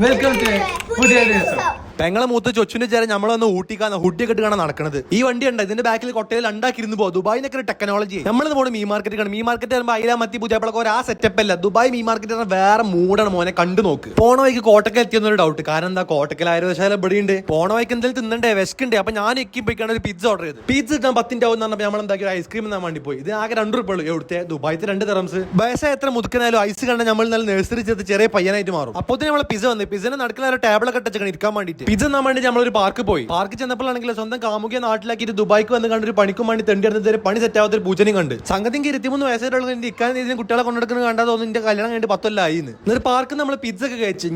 Welcome to പുതിയ ദിവസം പെങ്ങളെ മൂത്ത് ചൊച്ചിന്റെ ചേരാൻ നമ്മളൊന്ന് ഊട്ടിക്കാന്ന് ഹുഡിയൊക്കെ ഇട്ടാണ് നടക്കുന്നത് ഈ വണ്ടി ഉണ്ട് ഇതിന്റെ ബാക്കിൽ കൊട്ടയിൽ ഉണ്ടാക്കിയിരുന്നു പോകും ദുബായിനൊക്കെ ഒരു ടെക്നോളജി നമ്മളിന്ന് പോണ് മീ മാർക്കറ്റ് കാണും. മീ മാർക്കറ്റ് ആകുമ്പോൾ അയില മത്തി പൂജാപ്പളൊക്കെ ഒരു ആ സെറ്റപ്പ് അല്ല. ദുബായ് മീ മാർക്കറ്റ് പറഞ്ഞാൽ വേറെ മൂടാണ് മോനെ. കണ്ടു നോക്ക്. പോണ വഴിക്ക് കോട്ടക്കൽ എത്തിയെന്നൊരു ഡൗട്ട് കാരണം എന്താ? കോട്ടക്കൽ ആയുർവേദശാല ഇവിടെ ഉണ്ട് പോണ വഴിക്ക് എന്തെങ്കിലും തിന്നണ്ടേ? വിശക്കുണ്ട് അപ്പൊ ഞാൻ എക്കി പോയിക്കാണ് ഒരു പിസ്സ ഓർഡർ ചെയ്ത് പിസ്സ കിട്ടാൻ പത്തിന്റെ ആവും പറഞ്ഞപ്പോൾ നമ്മൾ എന്താക്കി? ഐസ്ക്രീം എന്നാൻ വേണ്ടി പോയി. ഇത് ആകെ രണ്ട് റുപ്യ ഉള്ളൂ. എവിടുത്തെ? ദുബായത്തെ രണ്ട് തെറംസ് വയസ്സായ എത്ര മുതുക്കനായാലും ഐസ് കണ്ട നമ്മൾ നല്ല ചെറിയ പയ്യനായിട്ട് മാറും. അപ്പോൾ നമ്മൾ പിസ്സ വന്നു. പിസ്സനെ നടക്കുന്ന ടേബിളൊക്കെ ഇരിക്കാൻ വേണ്ടിയിട്ട് പിസ്സ എന്നാൻ വേണ്ടി നമ്മളൊരു പാർക്ക് പോയി. പാർക്ക് ചെന്നപ്പോഴാണെങ്കിൽ സ്വന്തം കാമുകിയെ നാട്ടിലാക്കിയിട്ട് ദുബായിക്ക് വന്ന് കണ്ട് ഒരു പണിക്കും വേണ്ടി തെണ്ടി നടന്നത് പണി സെറ്റ് ആവാത്ത ഒരു പൂജനും കണ്ട്. സംഗതിക്ക് ഇരുപത്തിമൂന്ന് വയസ്സായിട്ടുള്ള എന്റെ ഇക്കാലം രീതിയിൽ കുട്ടികളെ കൊണ്ടെടുക്കുന്നത് കണ്ടാൽ തോന്നുന്നു എന്റെ കല്യാണം കഴിഞ്ഞിട്ട് പത്തൊല്ലായി എന്നൊരു പാർക്ക് നമ്മൾ പിജ ഒക്കെ കഴിച്ച്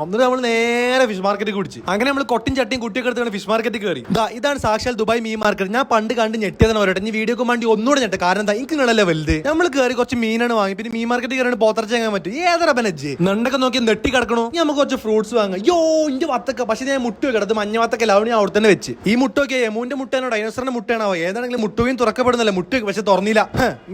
എന്നിട്ട് നമ്മൾ നേരെ ഫിഷ് മാർക്കറ്റിൽ കുടിച്ച് അങ്ങനെ നമ്മൾ കൊട്ടും ചട്ടിയും കുട്ടിയൊക്കെ എടുത്താണ് ഫിഷ് മാർക്കറ്റിൽ കയറി ഇതാണ് സാക്ഷാൽ ദുബായ് മീൻ മാർക്കറ്റ് ഞാൻ പണ്ട് കണ്ട് ഞെട്ടിയതാണ് അവരോട്. ഇനി വീഡിയോക്ക് വേണ്ടി ഒന്നുകൂടെ ഞെട്ടെ കാരണം എന്താ എനിക്ക് നിങ്ങളല്ലേ വലുത്. നമ്മൾ കയറി കുറച്ച് മീനാണ് വാങ്ങി. പിന്നെ മീൻ മാർക്കറ്റിൽ കയറി വാങ്ങാൻ പറ്റും. ഏതൊരു ബനജ് നണ്ടൊക്കെ നോക്കി നെട്ടി കിടക്കണോ? നമുക്ക് കുറച്ച് ഫ്രൂട്ട്സ് വാങ്ങാം. യോ ഇന്റെ വത്തക്ക. പക്ഷെ ഞാൻ മുട്ട കിടത്ത് മഞ്ഞ വത്തക്ക ലവണി അവിടെ തന്നെ വെച്ച്. ഈ മുട്ടൊക്കെ എമൂന്റെ മുട്ടയാണോ ഡൈനോസറിന്റെ മുട്ടയാണോ? ഏതാണെങ്കിലും മുട്ടുകയും തുറക്കപ്പെടുന്നില്ല മുട്ട പക്ഷെ തുറന്നില്ല.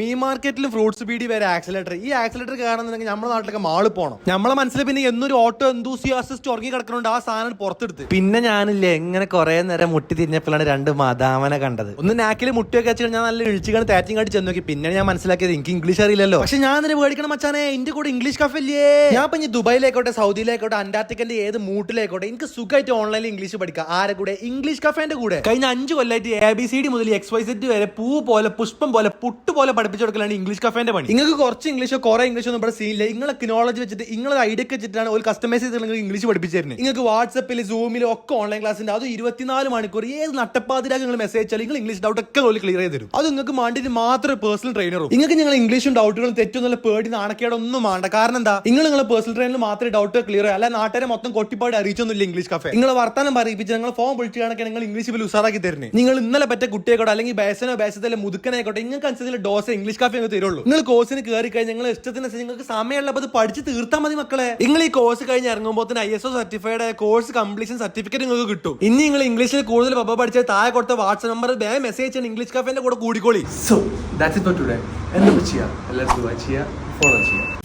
മീൻ മാർക്കറ്റിലും ഫ്രൂട്ട്സ് പീടി വരെ ആക്സിലേറ്റർ ഈ ആക്സിലേറ്റർ കാണുന്നുണ്ടെങ്കിൽ നമ്മുടെ നാട്ടിലൊക്കെ മാളിൽ പോകണം നമ്മളെ മനസ്സിൽ പിന്നെ എന്നൊരു ഓട്ടോ എന്തൂസിയാസിസ്റ്റ് ഉറങ്ങി കിടക്കുന്നുണ്ട് ആ സാധനം പുറത്തെടുത്ത്. പിന്നെ ഞാനില്ലേ എങ്ങനെ കുറെ നേരം മുട്ടി തിരിഞ്ഞപ്പോഴാണ് രണ്ട് മദാമനെ കണ്ടത്. ഒന്ന് നാക്കിൽ മുട്ടിയൊക്കെ വെച്ച് ഞാൻ നല്ല ഇഴിച്ചുകൊണ്ട് താറ്റിങ് കാട്ടി ചെന്ന് നോക്കി. പിന്നെ ഞാൻ മനസ്സിലാക്കിയത് എനിക്ക് ഇംഗ്ലീഷ് അറിയില്ലല്ലോ. പക്ഷെ ഞാൻ ഇതിന് പേടിക്കണം മച്ചാനെ. എന്റെ കൂടെ ഇംഗ്ലീഷ് കഫല്ലേ ഇല്ലേ? ഞാൻ ഇപ്പൊ ഇനി ദുബായിലേക്കോട്ടെ സൗദിയിലേക്കോട്ടെ അന്റാർട്ടിക്കന്റെ ഏത് മൂട്ടിലേക്കോട്ടെ. എനിക്ക് സുഖമായിട്ട് ഓൺലൈനിൽ ഇംഗ്ലീഷ് പഠിക്കാം. ആരെ കൂടെ? ഇംഗ്ലീഷ് കഫേന്റെ കൂടെ. കഴിഞ്ഞ അഞ്ച് കൊല്ലമായിട്ട് എ ബി സി ഡി മുതൽ എക്സ് വൈ സെറ്റ് വരെ പൂ പോലെ പുഷ്പം പോലെ പുട്ട് പോലെ പഠിപ്പിച്ചു കൊടുക്കലാണ് ഇംഗ്ലീഷ് കഫേന്റെ പണി. നിങ്ങൾക്ക് കുറച്ച് ഇംഗ്ലീഷോ കുറെ ഇംഗ്ലീഷോ ഒന്നും ഇവിടെ സീനില്ല നിങ്ങളെ നോളജ് വെച്ചിട്ട് നിങ്ങളെ ഐഡിയ ഒക്കെ വെച്ചിട്ടാണ് ഒരു കസ്റ്റമൈസ് ചെയ്ത് ഇംഗ്ലീഷ് പഠിപ്പിച്ചു തരുന്നത് നിങ്ങൾക്ക് വാട്സപ്പിൽ സൂമിലും ഒക്കെ ഓൺലൈൻ ക്ലാസ് ഉണ്ട്. അത് ഇരുപത്തിനാല് മണിക്കൂർ ഏത് നട്ടപ്പാതിരാ നിങ്ങൾ മെസ്സേജ് അയച്ചാൽ നിങ്ങൾ ഇംഗ്ലീഷ് ഡൗട്ട് ഒക്കെ ഓൽ ക്ലിയർ ചെയ്ത് തരും. അത് നിങ്ങൾക്ക് മാണ്ടിന് മാത്രം പേഴ്സണൽ ട്രെയിനറും നിങ്ങൾക്ക് നിങ്ങൾ ഇംഗ്ലീഷും ഡൗട്ടുകളും തെറ്റൊന്നുള്ള പേടി നാണക്കേടൊന്നും വേണ്ട. കാരണം എന്താ? നിങ്ങൾ നിങ്ങളെ പേഴ്സണൽ ട്രെയിനിൽ മാത്രമേ ഡൗട്ട് ക്ലിയർ അല്ല നാട്ടുകാരെ മൊത്തം കൊട്ടിപ്പാട് അറിയിച്ചൊന്നുമില്ല ഇംഗ്ലീഷ് കഫേ നിങ്ങൾ വർത്താനം പറയിപ്പിച്ച് നിങ്ങൾ ഫോം വിളിച്ചു കണക്കെ നിങ്ങൾ ഇംഗ്ലീഷ് ബിൽ ഉസാറാക്കി തരുന്നത് നിങ്ങൾ ഇന്നലെ പറ്റ കുട്ടിയായിക്കോട്ടെ അല്ലെങ്കിൽ ബേസനോ ബേസത്തിലെ മുതുക്കനായിക്കോട്ടെ നിങ്ങൾക്ക് അനുസരിച്ച് ഡോസ് ഇംഗ്ലീഷ് കഫേ അങ്ങ് തരുള്ളൂ. നിങ്ങൾ കോഴ്സിന് കയറി കഴിഞ്ഞാൽ നിങ്ങൾ ഇഷ്ടത്തിനനുസരിച്ച് നിങ്ങൾക്ക് സമയമുള്ളപ്പോൾ അത് പഠിച്ച് തീർത്താൽ മതി മക്കളെ. നിങ്ങൾ ഈ കോഴ്സ് കഴിഞ്ഞ് ഇറങ്ങുമ്പോൾ തന്നെ I S O certified course completion certificate നിങ്ങൾക്ക് കിട്ടും. ഇനി നിങ്ങൾ ഇംഗ്ലീഷിൽ കൂടുതൽ പപ്പ പഠിച്ചാൽ താഴെ കൊടുത്ത വാട്സ്ആപ്പ് നമ്പർ വേഗം മെസ്സേജ് ചെയ്യണം ഇംഗ്ലീഷ് കഫേന്റെ കൂടെ കൂടിക്കോളി. So that's it for today എന്താ ചെയ്യുക എല്ലാവരും ചെയ്യുക ഫോളോ ചെയ്യുക